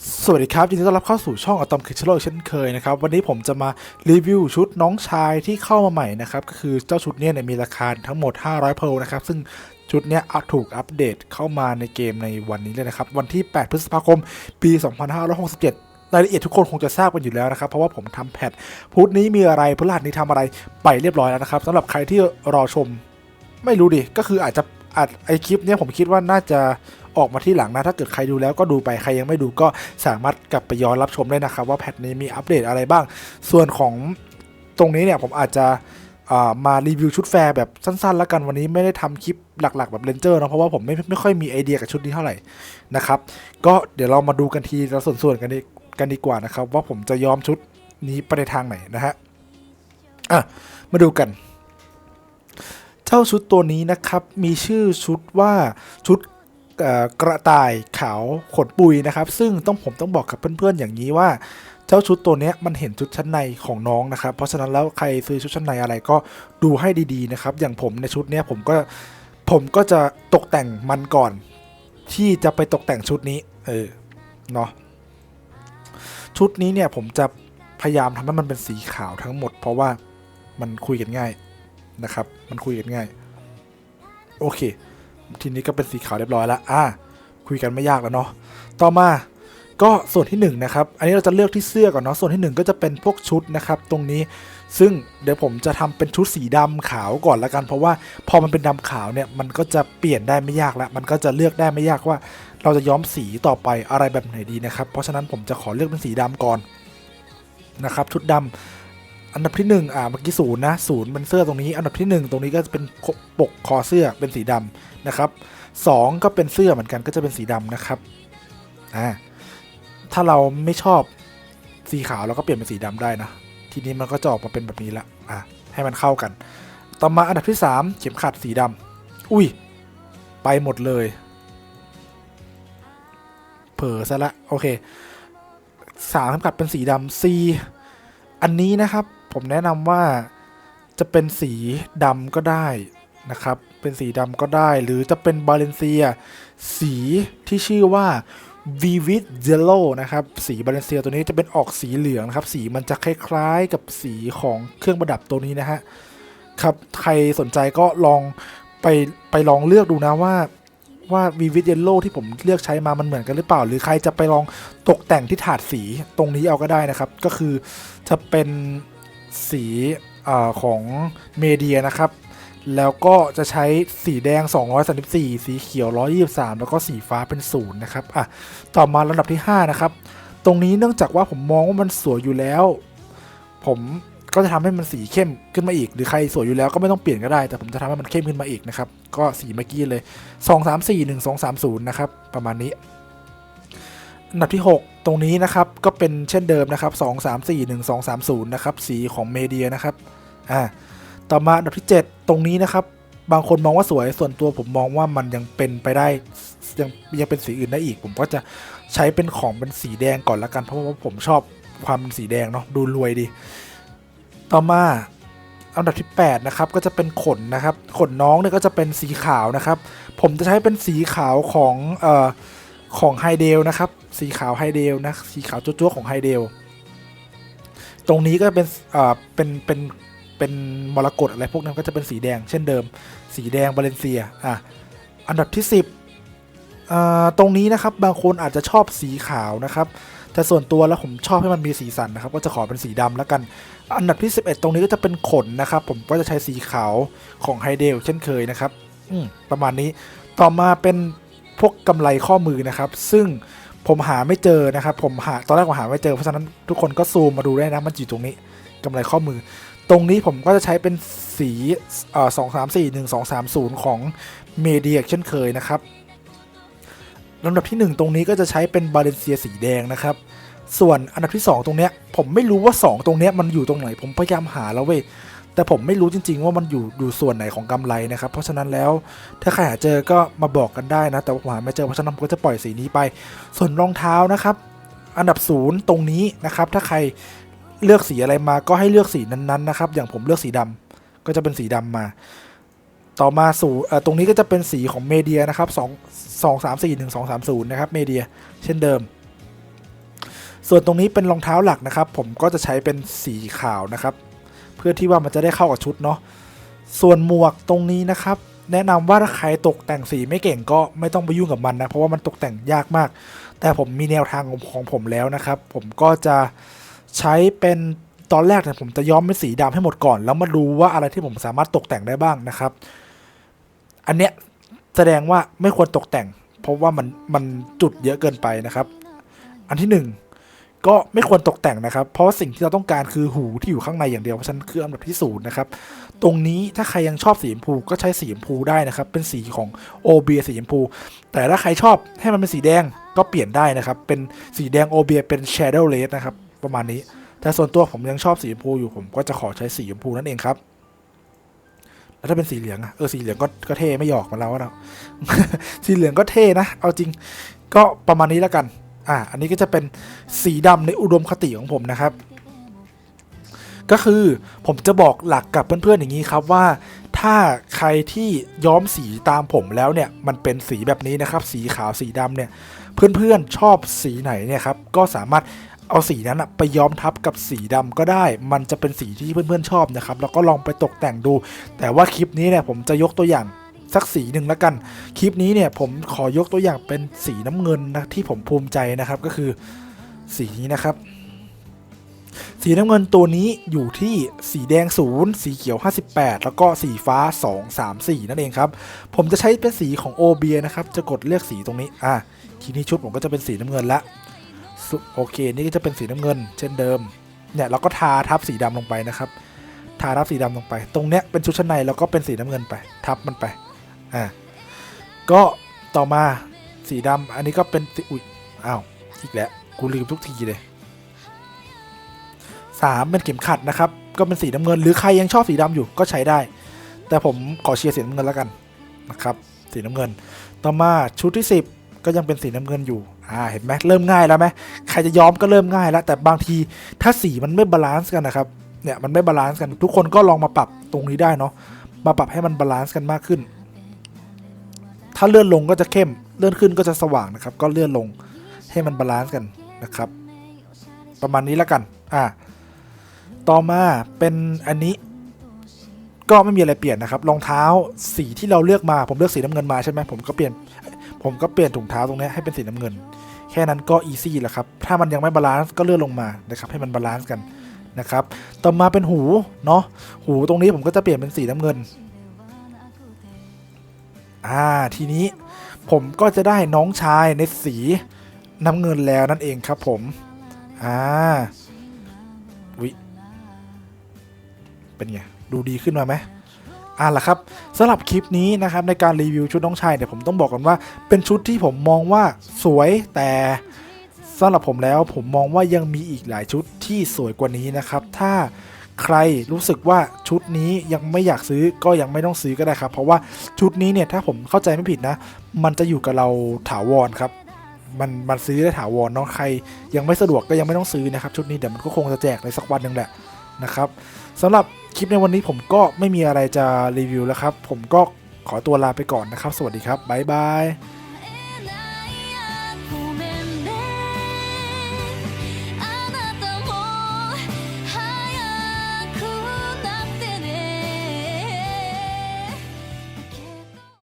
สวัสดีครับยินดีต้อนรับเข้าสู่ช่องอะตอมคิชโลเช่นเคยนะครับ วันนี้ผมจะมารีวิวชุดน้องชายที่เข้ามาใหม่นะครับ ก็คือเจ้าชุดเนี้ยเนี่ยมีราคาทั้งหมด 500 เพลนะครับ ซึ่งชุดเนี้ยถูกอัปเดตเข้ามาในเกมในวันนี้เลยนะครับ วันที่ 8 พฤษภาคม ปี 2567รายละเอียดทุกคนคงจะทราบกันอยู่แล้วนะครับ เพราะว่าผมทำแพทพุธนี้มีอะไรพฤหัสนี้ทำอะไรไปเรียบร้อยแล้วนะครับสำหรับใครที่รอชมไม่รู้ดิ ก็คืออาจจะอาจไอคลิปเนี้ยผมคิดว่าน่าจะ ออกมาที่หลังนะถ้าเกิดใครดูแล้วก็ดูไปใครยังไม่ดูก็สามารถกลับไปย้อนรับชมได้นะครับ ว่าแพทนี้มีอัปเดตอะไรบ้าง ส่วนของตรงนี้เนี่ยผมอาจจะมารีวิวชุดแฟร์แบบสั้นๆ แล้วกันวันนี้ไม่ได้ทำคลิปหลัก ๆ แบบเลนเจอร์นะเพราะว่าผมไม่ไม่ค่อยมีไอเดียกับชุดนี้เท่าไหร่นะครับ ก็เดี๋ยวเรามาดูกันทีละส่วนๆกันดีกันดีกว่านะครับ ว่าผมจะย้อมชุดนี้ไปในทางไหนนะฮะอะมาดูกัน เจ้าชุดตัวนี้นะครับมีชื่อชุดว่าชุด กระต่ายขาวขนปุยนะครับ ซึ่งต้องผมต้องบอกกับเพื่อนๆอย่างนี้ว่าเจ้าชุดตัวนี้มันเห็นชุดชั้นในของน้องนะครับ เพราะฉะนั้นแล้วใครซื้อชุดชั้นในอะไรก็ดูให้ดีๆนะครับ อย่างผมในชุดเนี้ยผมก็ผมก็จะตกแต่งมันก่อน ที่จะไปตกแต่งชุดนี้ เออเนาะชุดนี้เนี่ยผมจะพยายามทำให้มันเป็นสีขาวทั้งหมด เพราะว่ามันคุยกันง่ายนะครับ มันคุยกันง่าย โอเค ทีนี้ก็เป็นสีขาวเรียบร้อยแล้วอ่าคุยกันไม่ยากแล้วเนาะต่อมาก็ส่วนที่1นงนะครับ อันนี้เราจะเลือกที่เสื้อก่อนเนาะ ส่วนที่ 1 ก็จะเป็นพวกชุดนะครับ ตรงนี้ ซึ่งเดี๋ยวผมจะทำเป็นชุดสีดำขาวก่อนละกัน เพราะว่าพอมันเป็นดำขาวเนี่ย มันก็จะเปลี่ยนได้ไม่ยากล้วมันก็จะเลือกได้ไม่ยากว่า เราจะย้อมสีต่อไปอะไรแบบไหนดีนะครับ เพราะฉะนั้นผมจะขอเลือกเป็นสีดำก่อนนะครับ ชุดดำ อันดับที่หนึ่งอ่าเมื่อกี้ศูนย์นะศูนย์เป็นเสื้อตรงนี้ อันดับที่หนึ่งตรงนี้ก็จะเป็นปกคอเสื้อเป็นสีดำนะครับสองก็เป็นเสื้อเหมือนกันก็จะเป็นสีดำนะครับอ่าถ้าเราไม่ชอบสีขาวเราก็เปลี่ยนเป็นสีดำได้นะ ทีนี้มันก็จะออกมาเป็นแบบนี้ละอะให้มันเข้ากัน ต่อมาอันดับที่สามเข็มขัดสีดำอุ้ย ไปหมดเลย เผลอซะละโอเคสามเข็มขัดเป็นสีดำซีอันนี้นะครับ ผมแนะนำว่าจะเป็นสีดำก็ได้นะครับ เป็นสีดำก็ได้ หรือจะเป็นบาเลนเซีย สีที่ชื่อว่า Vivid Yellow นะครับ สีบาเลนเซียตัวนี้จะเป็นออกสีเหลืองนะครับ สีมันจะคล้ายๆกับสีของเครื่องประดับตัวนี้นะฮะ ครับ ใครสนใจก็ลองไปไปลองเลือกดูนะว่าว่า Vivid Yellow ที่ผมเลือกใช้มามันเหมือนกันหรือเปล่า หรือใครจะไปลองตกแต่งที่ถาดสีตรงนี้เอาก็ได้นะครับ ก็คือจะเป็น สีอของเมเดียนะครับ แล้วก็จะใช้สีแดง 234 สีเขียว 123 แล้วก็สีฟ้าเป็นศูนย์นะครับอะต่อมาลำดับที่ 5 นะครับ ตรงนี้เนื่องจากว่าผมมองว่ามันสวยอยู่แล้ว ผมก็จะทำให้มันสีเข้มขึ้นมาอีก หรือใครสวยอยู่แล้วก็ไม่ต้องเปลี่ยนก็ได้ แต่ผมจะทำให้มันเข้มขึ้นมาอีกนะครับ ก็สีเมื่อกี้เลย 2 3 4 1 2 3 0 นะครับ ประมาณนี้ อันดับที่ 6 ตรงนี้นะครับก็เป็นเช่นเดิมนะครับ 2 3 4 1 2 3 0 นะครับ สีของเมเดียนะครับอ่าต่อมาอันดับที่ 7 ตรงนี้นะครับ บางคนมองว่าสวยส่วนตัวผมมองว่ามันยังเป็นไปได้ยังยังเป็นสีอื่นได้อีก ผมก็จะใช้เป็นของเป็นสีแดงก่อนละกันเพราะว่าผมชอบความสีแดงเนาะดูรวยดี ต่อมาอันดับที่ 8 นะครับ ก็จะเป็นขนนะครับ ขนน้องเนี่ยก็จะเป็นสีขาวนะครับ ผมจะใช้เป็นสีขาวของเอ่อ ของไฮเดลนะครับ สีขาวไฮเดลนะสีขาวจั๊วๆของไฮเดลตรงนี้ก็เป็นอ่าเป็นเป็นเป็นมรกตอะไรพวกนั้นก็จะเป็นสีแดงเช่นเดิม สีแดงบาเลนเซียอะอันดับที่ 10อ่าตรงนี้นะครับบางคนอาจจะชอบสีขาวนะครับ แต่ส่วนตัวแล้วผมชอบให้มันมีสีสันนะครับ ก็จะขอเป็นสีดำแล้วกัน อันดับที่ 11 ตรงนี้ก็จะเป็นขนนะครับ ผมก็จะใช้สีขาวของไฮเดลเช่นเคยนะครับ อืประมาณนี้ต่อมาเป็น พวกกำไรข้อมือนะครับ ซึ่งผมหาไม่เจอนะครับ ผมหาตอนแรกผมหาไม่เจอเพราะฉะนั้นทุกคนก็ซูมมาดูได้นะมันอยู่ตรงนี้กำไรข้อมือ ตรงนี้ผมก็จะใช้เป็นสีเอ่อสองสามสี่หนึ่งสองสามศูนย์ของเมเดียเช่นเคยนะครับลำดับที่ 1 ตรงนี้ก็จะใช้เป็นบาเลนเซียสีแดงนะครับ ส่วนอันดับที่ 2 ตรงเนี้ยผมไม่รู้ว่า 2 ตรงเนี้ยมันอยู่ตรงไหน ผมพยายามหาแล้วเว้ย แต่ผมไม่รู้จริง ๆ ว่ามันอยู่อยู่ส่วนไหนของกำไรนะครับ เพราะฉะนั้นแล้วถ้าใครหาเจอก็มาบอกกันได้นะ แต่ว่าผมหาไม่เจอเพราะฉะนั้นผมก็จะปล่อยสีนี้ไป ส่วนรองเท้านะครับ อันดับศูนย์ตรงนี้นะครับ ถ้าใครเลือกสีอะไรมาก็ให้เลือกสีนั้นๆนะครับ อย่างผมเลือกสีดำก็จะเป็นสีดำมา ต่อมาสู่เอ่อตรงนี้ก็จะเป็นสีของเมเดียนะครับ2 2 3 4 1 2 3 0นะครับเมเดียเช่นเดิมส่วนตรงนี้เป็นรองเท้าหลักนะครับ ผมก็จะใช้เป็นสีขาวนะครับ พื่อที่ว่ามันจะได้เข้ากับชุดเนาะส่วนหมวกตรงนี้นะครับ แนะนำว่าถ้าใครตกแต่งสีไม่เก่งก็ไม่ต้องไปยุ่งกับมันนะเพราะว่ามันตกแต่งยากมาก แต่ผมมีแนวทางของผมแล้วนะครับ ผมก็จะใช้เป็นตอนแรกเนี่ยผมจะย้อมเป็นสีดำให้หมดก่อน แล้วมาดูว่าอะไรที่ผมสามารถตกแต่งได้บ้างนะครับ อันเนี้ยแสดงว่าไม่ควรตกแต่ง เพราะว่ามันมันจุดเยอะเกินไปนะครับ อันที่หนึ่ง ก็ไม่ควรตกแต่งนะครับ เพราะสิ่งที่เราต้องการคือหูที่อยู่ข้างในอย่างเดียวเพราะฉะนั้นคืออันดับที่ศูนย์นะครับ ตรงนี้ถ้าใครยังชอบสีชมพูก็ใช้สีชมพูได้นะครับ เป็นสีของ OB สีชมพู แต่ถ้าใครชอบให้มันเป็นสีแดงก็เปลี่ยนได้นะครับ เป็นสีแดง OB เป็น Shadow Red นะครับ ประมาณนี้ แต่ส่วนตัวผมยังชอบสีชมพูอยู่ผมก็จะขอใช้สีชมพูนั่นเองครับแล้วถ้าเป็นสีเหลืองอะเออสีเหลืองก็ก็เท่ไม่หยอกมาแล้วเราสีเหลืองก็เท่นะ เอาจริงก็ประมาณนี้แล้วกัน อ่าอันนี้ก็จะเป็นสีดำในอุดมคติของผมนะครับ ก็คือผมจะบอกหลักกับเพื่อนๆอย่างนี้ครับว่าถ้าใครที่ย้อมสีตามผมแล้วเนี่ยมันเป็นสีแบบนี้นะครับ สีขาวสีดำเนี่ยเพื่อนๆชอบสีไหนเนี่ยครับก็สามารถเอาสีนั้นอะไปย้อมทับกับสีดำก็ได้ มันจะเป็นสีที่เพื่อนๆชอบนะครับ แล้วก็ลองไปตกแต่งดู แต่ว่าคลิปนี้เนี่ยผมจะยกตัวอย่าง สักสีหนึ่งแล้วกัน คลิปนี้เนี่ยผมขอยกตัวอย่างเป็นสีน้ำเงินนะที่ผมภูมิใจนะครับก็คือสีนี้นะครับ สีน้ำเงินตัวนี้อยู่ที่สีแดงศูนย์สีเขียว 58 แล้วก็สีฟ้า 2 3 4 นั่นเองครับ ผมจะใช้เป็นสีของโอเบียนะครับ จะกดเลือกสีตรงนี้ อะ ทีนี้ชุดผมก็จะเป็นสีน้ำเงินละ โอเค นี่ก็จะเป็นสีน้ำเงิน เช่นเดิม เนี่ยเราก็ทาทับสีดำลงไปนะครับ ทาทับสีดำลงไป ตรงเนี้ยเป็นชุดชั้นในแล้วก็เป็นสีน้ำเงินไป ทับมันไป อะก็ต่อมาสีดำอันนี้ก็เป็นสีอุ้ยอ้าวอีกแล้วกูลืมทุกทีเลยสามเป็นเข็มขัดนะครับ ก็เป็นสีน้ำเงิน หรือใครยังชอบสีดำอยู่ก็ใช้ได้ แต่ผมขอเชียร์สีน้ำเงินแล้วกันนะครับ สีน้ำเงิน ต่อมาชุดที่ 10 ก็ยังเป็นสีน้ำเงินอยู่อ่าเห็นไหมเริ่มง่ายแล้วไหมใครจะย้อมก็เริ่มง่ายแล้ว แต่บางทีถ้าสีมันไม่บาลานซ์กันนะครับเนี่ยมันไม่บาลานซ์กันทุกคนก็ลองมาปรับตรงนี้ได้เนาะมาปรับให้มันบาลานซ์กันมากขึ้น ถ้าเลื่อนลงก็จะเข้ม เลื่อนขึ้นก็จะสว่างนะครับ ก็เลื่อนลงให้มันบาลานซ์กันนะครับ ประมาณนี้แล้วกัน อ่า ต่อมาเป็นอันนี้ ก็ไม่มีอะไรเปลี่ยนนะครับ รองเท้าสีที่เราเลือกมา ผมเลือกสีน้ำเงินมาใช่ไหมผมก็เปลี่ยน ผมก็เปลี่ยนถุงเท้าตรงนี้ให้เป็นสีน้ำเงิน แค่นั้นก็อีซี่แล้วครับ ถ้ามันยังไม่บาลานซ์ก็เลื่อนลงมานะครับ ให้มันบาลานซ์กันนะครับ ต่อมาเป็นหู เนาะ หูตรงนี้ผมก็จะเปลี่ยนเป็นสีน้ำเงิน อ่าทีนี้ผมก็จะได้น้องชายในสีน้ำเงินแล้วนั่นเองครับผมอ่าวิเป็นไงดูดีขึ้นมาไหมอ่าล่ะครับสำหรับคลิปนี้นะครับในการรีวิวชุดน้องชายเนี่ยผมต้องบอกกันว่า เป็นชุดที่ผมมองว่าสวยแต่สำหรับผมแล้วผมมองว่ายังมีอีกหลายชุดที่สวยกว่านี้นะครับ ถ้า ใครรู้สึกว่าชุดนี้ยังไม่อยากซื้อก็ยังไม่ต้องซื้อก็ได้ครับ เพราะว่าชุดนี้เนี่ยถ้าผมเข้าใจไม่ผิดนะ มันจะอยู่กับเราถาวรครับมันมันซื้อได้ถาวรเนาะใคร ยังไม่สะดวกก็ยังไม่ต้องซื้อนะครับ ชุดนี้เดี๋ยวมันก็คงจะแจกในสักวันหนึ่งแหละนะครับสำหรับคลิปในวันนี้ผมก็ไม่มีอะไรจะรีวิวแล้วครับ ผมก็ขอตัวลาไปก่อนนะครับ สวัสดีครับบ๊ายบาย